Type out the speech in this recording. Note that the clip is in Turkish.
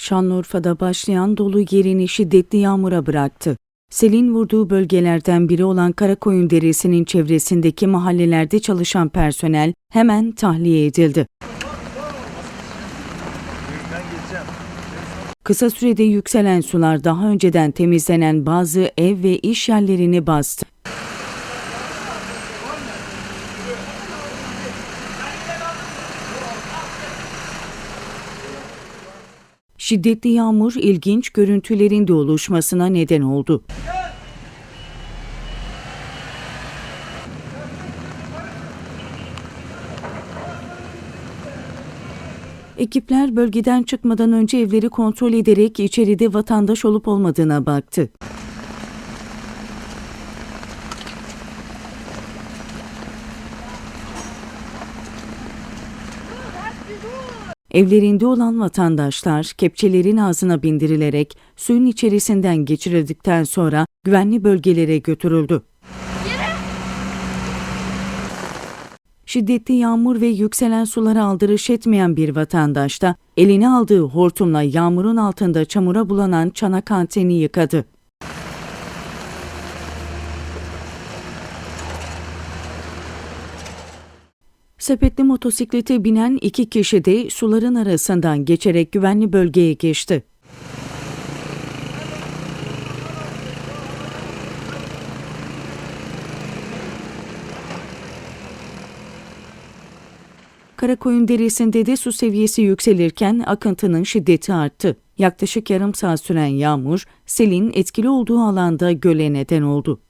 Şanlıurfa'da başlayan dolu yerini şiddetli yağmura bıraktı. Selin vurduğu bölgelerden biri olan Karakoyun Deresi'nin çevresindeki mahallelerde çalışan personel hemen tahliye edildi. Kısa sürede yükselen sular daha önceden temizlenen bazı ev ve iş yerlerini bastı. Şiddetli yağmur ilginç görüntülerin de oluşmasına neden oldu. Ekipler bölgeden çıkmadan önce evleri kontrol ederek içeride vatandaş olup olmadığına baktı. Evlerinde olan vatandaşlar kepçelerin ağzına bindirilerek suyun içerisinden geçirildikten sonra güvenli bölgelere götürüldü. Şiddetli yağmur ve yükselen sulara aldırış etmeyen bir vatandaş da eline aldığı hortumla yağmurun altında çamura bulanan çanak anteni yıkadı. Sepetli motosiklete binen iki kişi de suların arasından geçerek güvenli bölgeye geçti. Karakoyun Deresi'nde de su seviyesi yükselirken akıntının şiddeti arttı. Yaklaşık yarım saat süren yağmur, selin etkili olduğu alanda göle neden oldu.